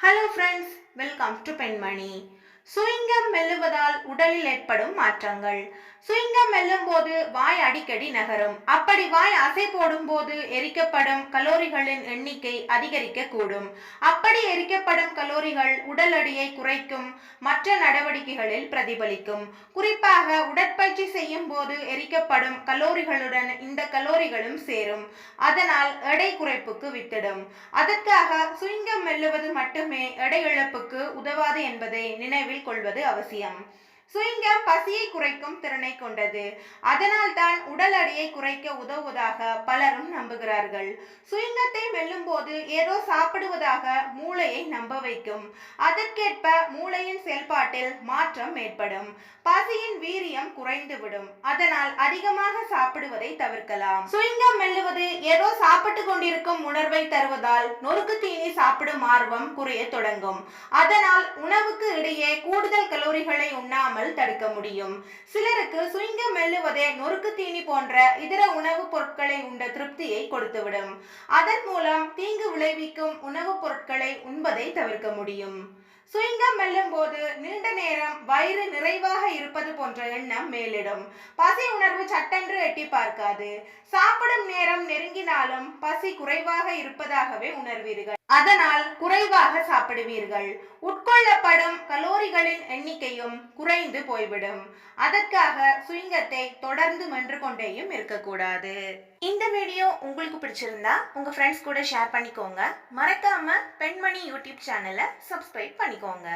Hello friends welcome to பெண்மணி சுயங்கம் மெல்லுவதால் உடலில் ஏற்படும் மாற்றங்கள். சுயங்கம் மெல்லும் போது வாய் அடிக்கடி நகரும். அப்படி வாய் அசை போடும் போது எரிக்கப்படும் கலோரிகளின் எண்ணிக்கை அதிகரிக்க கூடும் அப்படி எரிக்கப்படும் கலோரிகள் உடல் எடையை குறைக்கும் மற்ற நடவடிக்கைகளில் பிரதிபலிக்கும். குறிப்பாக உடற்பயிற்சி செய்யும் போது எரிக்கப்படும் கலோரிகளுடன் இந்த கலோரிகளும் சேரும். அதனால் எடை குறைப்புக்கு வித்திடும். அதற்காக சுயங்கம் மெல்லுவது மட்டுமே எடை இழப்புக்கு உதவாது என்பதை நினைவில் கொள்வது அவசியம். சுயங்கம் பசியை குறைக்கும் திறனை கொண்டது. அதனால் தான் உடல் அடியை குறைக்க உதவுவதாக பலரும் நம்புகிறார்கள். சுயங்கத்தை மெல்லும் போது ஏதோ சாப்பிடுவதாக மூளையை நம்ப வைக்கும். அதற்கேற்ப மூளையின் செயல்பாட்டில் மாற்றம் ஏற்படும். பசியின் வீரியம் குறைந்துவிடும். அதனால் அதிகமாக சாப்பிடுவதை தவிர்க்கலாம். சுயங்கம் மெல்லுவது ஏதோ சாப்பிட்டு கொண்டிருக்கும் உணர்வை தருவதால் நொறுக்கு தீனி சாப்பிடும் ஆர்வம் குறைய தொடங்கும். அதனால் உணவுக்கு இடையே கூடுதல் கலோரிகளை உண்ணாமல் தடுக்க முடியும். சிலருக்கு சுயங்கம் மெல்லுவதே நொறுக்கு தீனி போன்ற இதர உணவுப் பொருட்களை உண்ட திருப்தியை கொடுத்துவிடும். அதன் மூலம் தீங்கு விளைவிக்கும் உணவுப் பொருட்களை உண்பதை தவிர்க்க முடியும். சுயங்கம் மெல்லும் போது நீண்ட நேரம் வயிறு நிறைவாக இருப்பது போன்ற எண்ணம் மேலிடும். பசி உணர்வு சட்டென்று எட்டி பார்க்காது. சாப்பிடும் நேரம் நெருங்கினாலும் பசி குறைவாக இருப்பதாகவே உணர்வீர்கள். அதனால் குறைவாக சாப்பிடுவீர்கள். உட்கொள்ளப்படும் கலோரிகளின் எண்ணிக்கையும் குறைந்து போய்விடும். அதற்காக சுயங்கத்தை தொடர்ந்து மென்று கொண்டேயும் இருக்கக்கூடாது. இந்த வீடியோ உங்களுக்கு பிடிச்சிருந்தா உங்க ஃப்ரெண்ட்ஸ் கூட ஷேர் பண்ணிக்கோங்க. மறக்காம பெண்மணி யூடியூப் சேனலை சப்ஸ்கிரைப் பண்ணிக்கோங்க.